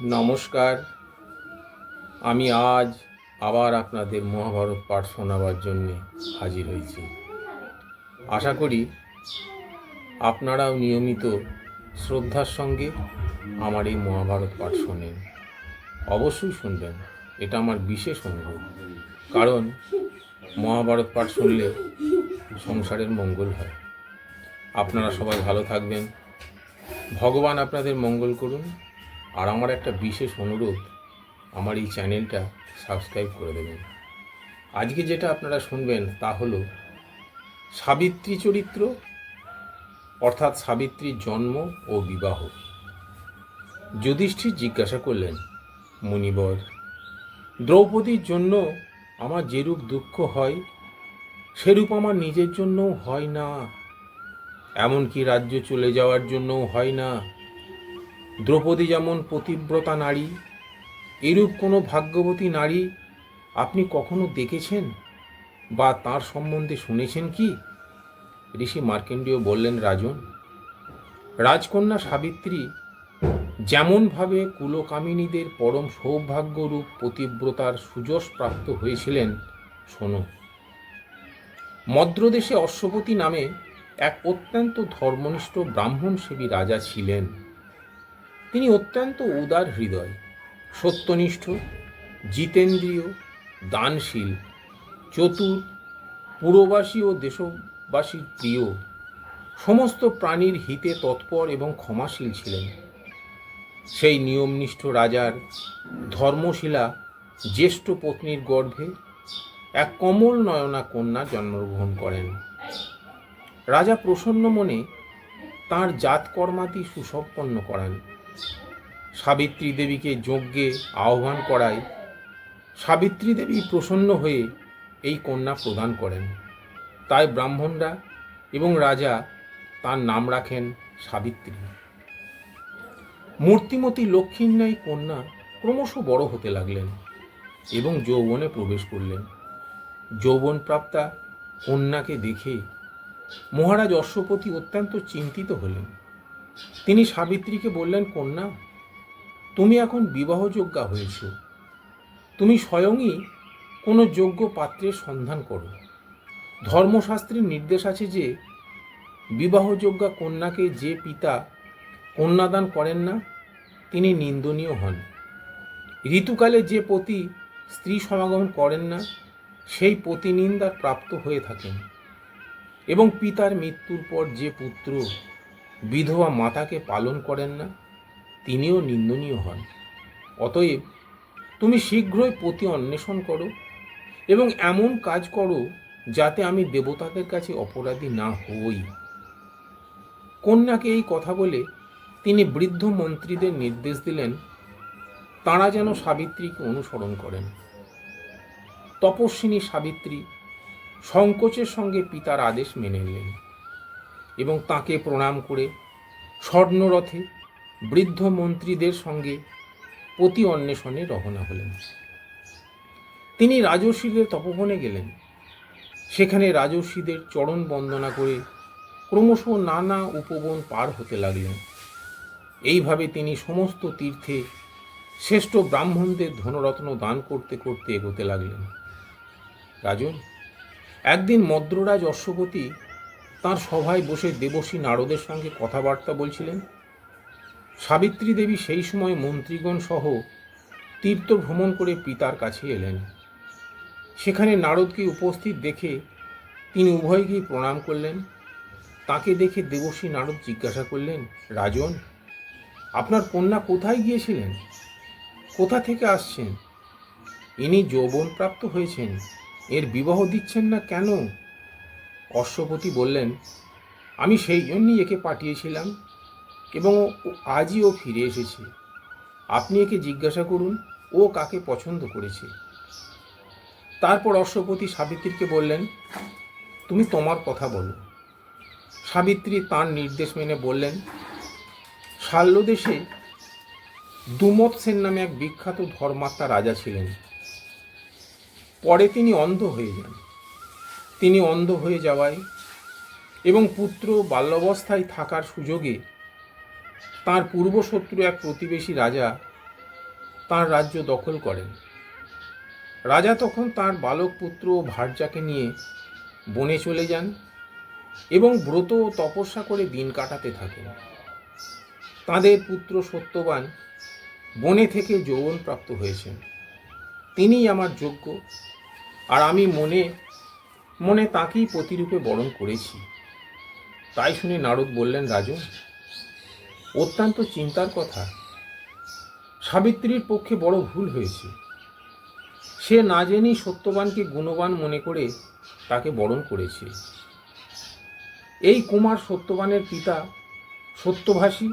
নমস্কার। আমি আজ আবার আপনাদের মহাভারত পাঠ শোনাবার জন্যে হাজির হয়েছি। আশা করি আপনারাও নিয়মিত শ্রদ্ধার সঙ্গে আমার এই মহাভারত পাঠ শোনেন। অবশ্যই শুনবেন, এটা আমার বিশেষ অনুরোধ। কারণ মহাভারত পাঠ শুনলে সংসারের মঙ্গল হয়। আপনারা সবাই ভালো থাকবেন। ভগবান আপনাদের মঙ্গল করুন। আর আমার একটা বিশেষ অনুরোধ, আমার এই চ্যানেলটা সাবস্ক্রাইব করে দেবেন। আজকে যেটা আপনারা শুনবেন তা হলো সাবিত্রী চরিত্র, অর্থাৎ সাবিত্রীর জন্ম ও বিবাহ। যুধিষ্ঠির জিজ্ঞাসা করলেন, মুনিবর, দ্রৌপদীর জন্য আমার যেরূপ দুঃখ হয়, সেরূপ আমার নিজের জন্যও হয় না। এমনকি রাজ্য চলে যাওয়ার জন্যও হয় না। দ্রৌপদী যেমন পতিব্রতা নারী, এরূপ কোনো ভাগ্যবতী নারী আপনি কখনো দেখেছেন বা তার সম্বন্ধে শুনেছেন কি? ঋষি মার্কেন্ডীয় বললেন, রাজন, রাজকন্যা সাবিত্রী যেমনভাবে কুলকামিনীদের পরম সৌভাগ্যরূপ পতিব্রতার সুযশ প্রাপ্ত হয়েছিলেন, শোনো, মদ্রদেশে অশ্বপতি নামে এক অত্যন্ত ধর্মনিষ্ঠ ব্রাহ্মণসেবী রাজা ছিলেন। তিনি অত্যন্ত উদার হৃদয়, সত্যনিষ্ঠ, জিতেন্দ্রীয়, দানশীল, চতুর, পুরবাসী ও দেশবাসীর প্রিয়। সমস্ত প্রাণীর হিতে তৎপর এবং ক্ষমাশীল ছিলেন। সেই নিয়মনিষ্ঠ রাজার ধর্মশীলা জ্যেষ্ঠ পত্নীর গর্ভে এক কমল নয়না কন্যা জন্মগ্রহণ করেন। রাজা প্রসন্ন মনে তাঁর জাতকর্মাতি সুসম্পন্ন করান। সাবিত্রী দেবীকে যজ্ঞে আহ্বান করায় সাবিত্রী দেবী প্রসন্ন হয়ে এই কন্যা প্রদান করেন। তাই ব্রাহ্মণরা এবং রাজা তার নাম রাখেন সাবিত্রী। মূর্তিমতী লক্ষ্মীর ন্যায় কন্যা ক্রমশ বড় হতে লাগলেন এবং যৌবনে প্রবেশ করলেন। যৌবন প্রাপ্তা কন্যাকে দেখে মহারাজ অশ্বপতি অত্যন্ত চিন্তিত হলেন। তিনি সাবিত্রীকে বললেন, কন্যা, তুমি এখন বিবাহযোগ্যা হয়েছ। তুমি স্বয়ংই কোনো যোগ্য পাত্রের সন্ধান করো। ধর্মশাস্ত্রের নির্দেশ আছে যে, বিবাহযোগ্যা কন্যাকে যে পিতা কন্যাদান করেন না, তিনি নিন্দনীয় হন। ঋতুকালে যে পতি স্ত্রী সমাগম করেন না, সেই প্রতিনিন্দার প্রাপ্ত হয়ে থাকেন। এবং পিতার মৃত্যুর পর যে পুত্র বিধবা মাতাকে পালন করেন না, তিনিও নিন্দনীয় হন। অতএব তুমি শীঘ্রই পতি অন্বেষণ করো এবং এমন কাজ করো যাতে আমি দেবতাদের কাছে অপরাধী না হই। কন্যাকে এই কথা বলে তিনি বৃদ্ধ মন্ত্রীদের নির্দেশ দিলেন, তাঁরা যেন সাবিত্রীকে অনুসরণ করেন। তপস্বিনী সাবিত্রী সংকোচের সঙ্গে পিতার আদেশ মেনে নিলেন। এবং তাকে প্রণাম করে স্বর্ণরথে বৃদ্ধ মন্ত্রীদের সঙ্গে পতি অন্বেষণে রওনা হলেন। তিনি রাজর্ষিদের তপবনে গেলেন। সেখানে রাজর্ষিদের চরণ বন্দনা করে ক্রমশ নানা উপবন পার হতে লাগলেন। এইভাবে তিনি সমস্ত তীর্থে শ্রেষ্ঠ ব্রাহ্মণদের ধনরত্ন দান করতে করতে এগোতে লাগলেন। রাজন, একদিন মদ্ররাজ অশ্বপতি তাঁর সভায় বসে দেবশ্রী নারদের সঙ্গে কথাবার্তা বলছিলেন। সাবিত্রী দেবী সেই সময় মন্ত্রীগণ সহ তীর্থ ভ্রমণ করে পিতার কাছে এলেন। সেখানে নারদকে উপস্থিত দেখে তিনি উভয়কেই প্রণাম করলেন। তাকে দেখে দেবশ্রী নারদ জিজ্ঞাসা করলেন, রাজন, আপনার কন্যা কোথায় গিয়েছিলেন? কোথা থেকে আসছেন? ইনি যৌবনপ্রাপ্ত হয়েছেন। এর বিবাহ দিচ্ছেন না কেন? অশ্বপতি বললেন, আমি সেই জন্যই একে পাঠিয়েছিলাম এবং আজই ও ফিরে এসেছে। আপনি একে জিজ্ঞাসা করুন, ও কাকে পছন্দ করেছে? তারপর অশ্বপতি সাবিত্রীকে বললেন, তুমি তোমার কথা বলো। সাবিত্রী তার নির্দেশ মেনে বললেন শাল্যদেশে দুমত সেন নামে এক বিখ্যাত ধর্মাত্মা রাজা ছিলেন। পরে তিনি অন্ধ হয়ে যান। তিনি অন্ধ হয়ে যাওয়ায় এবং পুত্র বাল্যাবস্থায় থাকার সুযোগে তার পূর্বশত্রু এক প্রতিবেশী রাজা তার রাজ্য দখল করেন। রাজা তখন তার বালক পুত্র ও ভার্যাকে নিয়ে বনে চলে যান এবং ব্রত ও তপস্যা করে দিন কাটাতে থাকেন। তাঁদের পুত্র সত্যবান বনে থেকে যৌবন প্রাপ্ত হয়েছেন। তিনিই আমার যোগ্য আর আমি মনে মনে তাকেই প্রতিরূপে বরণ করেছি। তাই শুনে নারদ বললেন রাজন অত্যন্ত চিন্তার কথা। সাবিত্রীর পক্ষে বড় ভুল হয়েছে। সে না জেনেই সত্যবানকে গুণবান মনে করে তাকে বরণ করেছে। এই কুমার সত্যবানের পিতা সত্যভাষী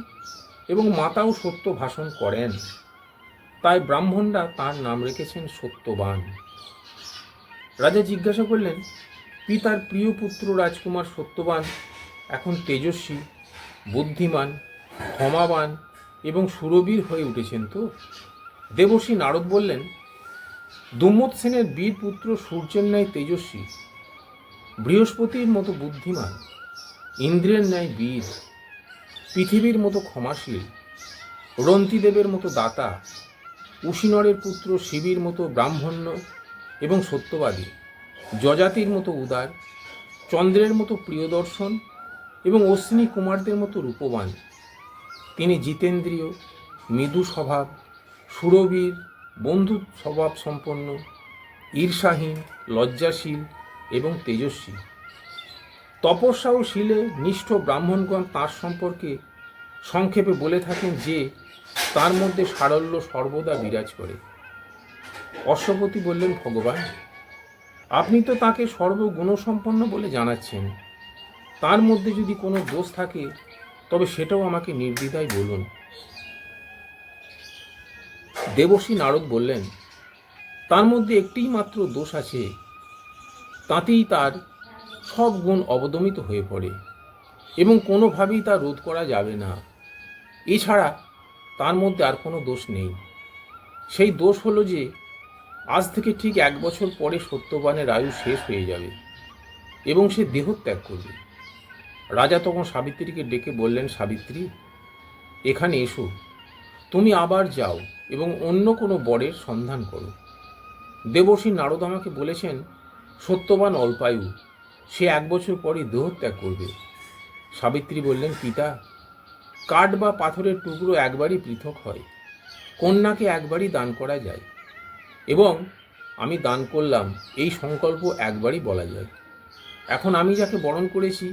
এবং মাতাও সত্য ভাষণ করেন। তাই ব্রাহ্মণরা তার নাম রেখেছেন সত্যবান। রাজা জিজ্ঞাসা করলেন পিতার প্রিয় পুত্র রাজকুমার সত্যবান, এখন তেজস্বী, বুদ্ধিমান, ক্ষমাবান এবং সুরবীর হয়ে উঠেছেন তো? দেবশ্রী নারদ বললেন দুম্মত সেনের বীর পুত্র সূর্যের ন্যায় তেজস্বী, বৃহস্পতির মতো বুদ্ধিমান, ইন্দ্রের ন্যায় বীর, পৃথিবীর মতো ক্ষমাশীল, রন্তিদেবের মতো দাতা উশিনরের পুত্র শিবির মতো ব্রাহ্মণ্য এবং সত্যবাদী। যজাতির মতো উদার, চন্দ্রের মতো প্রিয়দর্শন এবং অশ্বিনী কুমারদের মতো রূপবান। তিনি জিতেন্দ্রীয়, মৃদু স্বভাব সুরবীর বন্ধু স্বভাব সম্পন্ন, ঈর্ষাহীন, লজ্জাশীল এবং তেজস্বী। তপস্যা ও শীলে নিষ্ঠ ব্রাহ্মণগণ তার সম্পর্কে সংক্ষেপে বলে থাকেন যে, তার মধ্যে সারল্য সর্বদা বিরাজ করে। অশ্বপতি বললেন, ভগবান আপনি তো তাকে সর্বগুণসম্পন্ন বলে জানাচ্ছেন। তার মধ্যে যদি কোনো দোষ থাকে, তবে সেটাও আমাকে নির্দ্বিধায় বলুন। দেবশ্রী নারদ বললেন, তার মধ্যে একটিই মাত্র দোষ আছে। তাতেই তার সব গুণ অবদমিত হয়ে পড়ে এবং কোনোভাবেই তা রোধ করা যাবে না। এছাড়া তার মধ্যে আর কোনো দোষ নেই। সেই দোষ হলো যে আজ থেকে ঠিক এক বছর পরে সত্যবানের আয়ু শেষ হয়ে যাবে এবং সে দেহত্যাগ করবে। রাজা তখন সাবিত্রীকে ডেকে বললেন, সাবিত্রী, এখানে এসো। তুমি আবার যাও এবং অন্য কোনো বরের সন্ধান করো। দেবর্ষী নারদ আমাকে বলেছেন, সত্যবান অল্পায়ু, সে এক বছর পরই দেহত্যাগ করবে। সাবিত্রী বললেন, পিতা, কাঠ বা পাথরের টুকরো একবারই পৃথক হয়। কন্যাকে একবারই দান করা যায়। এবং আমি দান করলাম, এই সংকল্প একবারই বলা যায়। এখন আমি যাকে বরণ করেছি,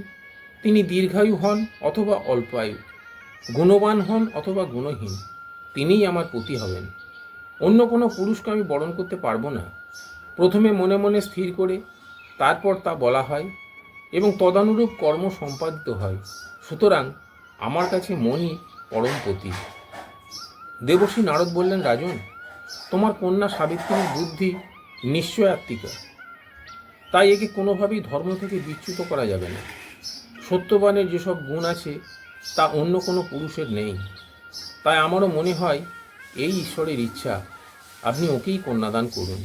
তিনি দীর্ঘায়ু হন অথবা অল্পায়ু, গুণবান হন অথবা গুণহীন, তিনিই আমার পতি হবেন। অন্য কোনো পুরুষকে আমি বরণ করতে পারব না। প্রথমে মনে মনে স্থির করে, তারপর তা বলা হয় এবং তদানুরূপ কর্ম সম্পাদিত হয়। সুতরাং আমার কাছে মনই পরমপতি দেবশ্রী নারদ বললেন, রাজন তোমার কন্যা সাবিত্রীর বুদ্ধি নিশ্চয় আত্মিকা। তাই একে কোনোভাবেই ধর্ম থেকে বিচ্যুত করা যাবে না। সত্যবানের যেসব গুণ আছে, তা অন্য কোনো পুরুষের নেই। তাই আমারও মনে হয়, এই ঈশ্বরের ইচ্ছা, আপনি ওকেই কন্যাদান করুন।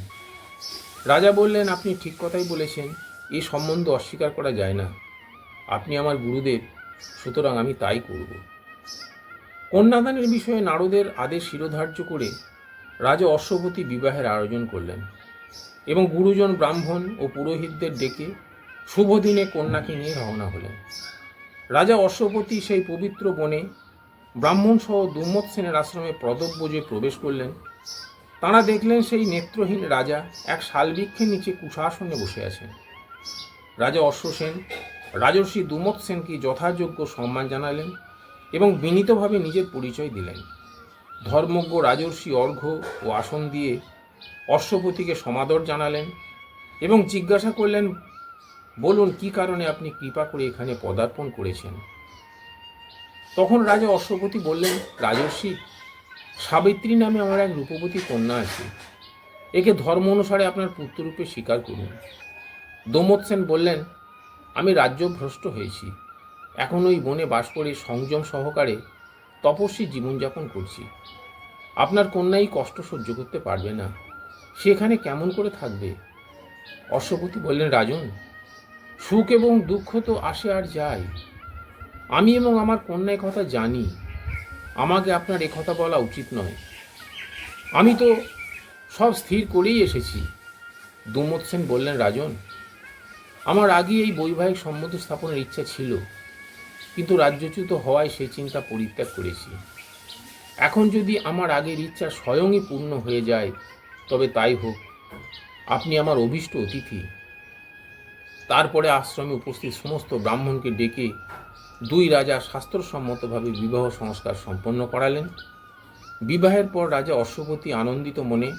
রাজা বললেন, আপনি ঠিক কথাই বলেছেন এই সম্বন্ধ অস্বীকার করা যায় না। আপনি আমার গুরুদেব, সুতরাং আমি তাই করব। কন্যাদানের বিষয়ে নারদের আদেশ শিরোধার্য করে রাজা অশ্বপতি বিবাহের আয়োজন করলেন এবং গুরুজন ব্রাহ্মণ ও পুরোহিতদের ডেকে শুভ দিনে কন্যাকে নিয়ে রওনা হলেন। রাজা অশ্বপতি সেই পবিত্র বনে ব্রাহ্মণ সহ দুম্মত সেনের আশ্রমে প্রদব্যজে প্রবেশ করলেন। তাঁরা দেখলেন সেই নেত্রহীন রাজা এক শালবৃক্ষের নিচে কুশাসনে বসে আছেন। রাজা অশ্বসেন রাজর্ষি দুমত সেনকে যথাযোগ্য সম্মান জানালেন এবং বিনীতভাবে নিজের পরিচয় দিলেন। ধর্মজ্ঞ রাজর্ষি অর্ঘ্য ও আসন দিয়ে অশ্বপতিকে সমাদর জানালেন এবং জিজ্ঞাসা করলেন, বলুন, কি কারণে আপনি কৃপা করে এখানে পদার্পণ করেছেন? তখন রাজা অশ্বপতি বললেন, রাজর্ষি, সাবিত্রী নামে আমার এক রূপবতী কন্যা আছে। একে ধর্ম অনুসারে আপনার পুত্ররূপে স্বীকার করুন। দোমত সেন বললেন, আমি রাজ্যভ্রষ্ট হয়েছি। এখন ওই বনে বাস করে সংযম সহকারে তপস্বী জীবনযাপন করছি। আপনার কন্যাই কষ্ট সহ্য করতে পারবে না। সে এখানে কেমন করে থাকবে? অশ্বপতি বললেন, রাজন, সুখ এবং দুঃখ তো আসে আর যায়। আমি এবং আমার কন্যা কথা জানি। আমাকে আপনার কথা বলা উচিত নয়। আমি তো সব স্থির করেই এসেছি। দুমত সেন বললেন, রাজন, আমার আগে এই বৈবাহিক সম্মতি স্থাপনের ইচ্ছা ছিল। কিন্তু রাজ্যচ্যুত হওয়ায় সেই চিন্তা পরিত্যাগ করেছি। এখন যদি আমার আগের ইচ্ছা স্বয়ংই পূর্ণ হয়ে যায়, তবে তাই হোক। আপনি আমার অভীষ্ট অতিথি। তারপরে আশ্রমে উপস্থিত সমস্ত ব্রাহ্মণকে ডেকে দুই রাজা শাস্ত্রসম্মতভাবে বিবাহ সংস্কার সম্পন্ন করালেন। বিবাহের পর রাজা অশ্বপতি আনন্দিত মনে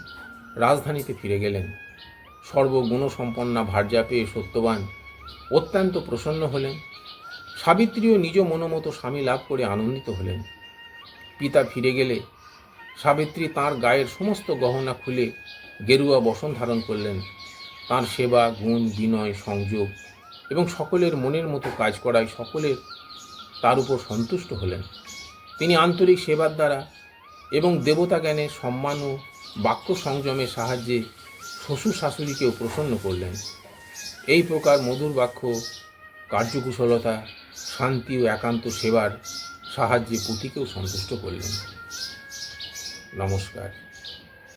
রাজধানীতে ফিরে গেলেন। সর্বগুণসম্পন্না ভার্যা পেয়ে সত্যবান অত্যন্ত প্রসন্ন হলেন। সাবিত্রীও নিজ মনোমতো স্বামী লাভ করে আনন্দিত হলেন। পিতা ফিরে গেলে সাবিত্রী তার গায়ের সমস্ত গহনা খুলে গেরুয়া বসন ধারণ করলেন। তার সেবা, গুণ, বিনয়, সংযোগ এবং সকলের মনের মতো কাজ করায় সকলের তার উপর সন্তুষ্ট হলেন। তিনি আন্তরিক সেবার দ্বারা এবং দেবতা জ্ঞানের সম্মান ও বাক্য সংযমের সাহায্যে শ্বশুর শাশুড়িকেও প্রসন্ন করলেন। এই প্রকার মধুর বাক্য, কার্যকুশলতা শান্তি ও একান্ত সেবার সাহায্যে পুঁথিকেও সন্তুষ্ট করলেন। নমস্কার।